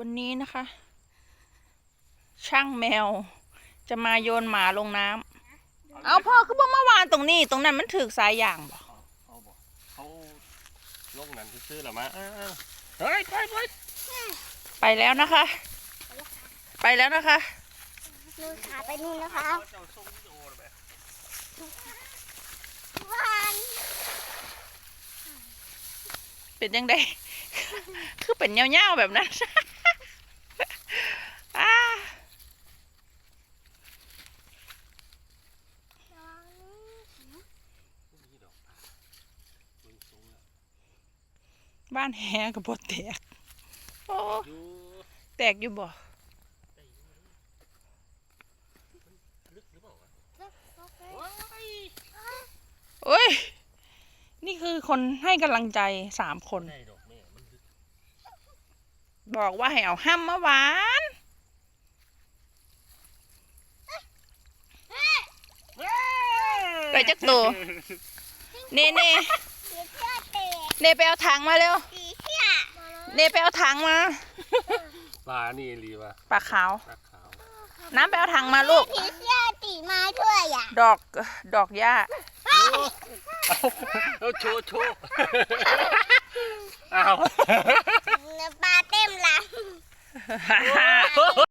วันนี้นะคะ ช่างแมว จะมาโยนหมาลงน้ำเอาพ่อคือบ่เมื่อวานตรงนี้ ตรงนั้นมันถึกสายอย่างบ่เขาบอกเขาลงนั่นซื้อหรอมาเฮ้ยไปไปไปแล้วนะคะ ไปแล้วนะคะนู่นขาไปนู่นนะคะเจ้าส่งวิดีโอเลยวันเป็นยังไงคือเป็นเงาๆแบบนั้น อ้า บ้านแฮกับบดแตก โอ้อยู่แตกอยู่บ่ลึกหรือเปล่าวะโอ้ย นี่คือคนให้กำลังใจสามคนได้ดอกแม่มันลึกบอกว่าให้เอาห้ำมาหวานไปจักตัวเน่เน่สี เสื้อเตะเน่ไปเอาถังมาเร็ว สีเสื้อเน่ไปเอาถังมา ปลานี่รีวะปลาขาว ปลาขาวน้ำไปเอาถังมาลูก สีเสื้อตีมาด้วยอะดอก ดอกหญ้า เอาโชว์โชว์อ้าว ปลาเต็มหลัง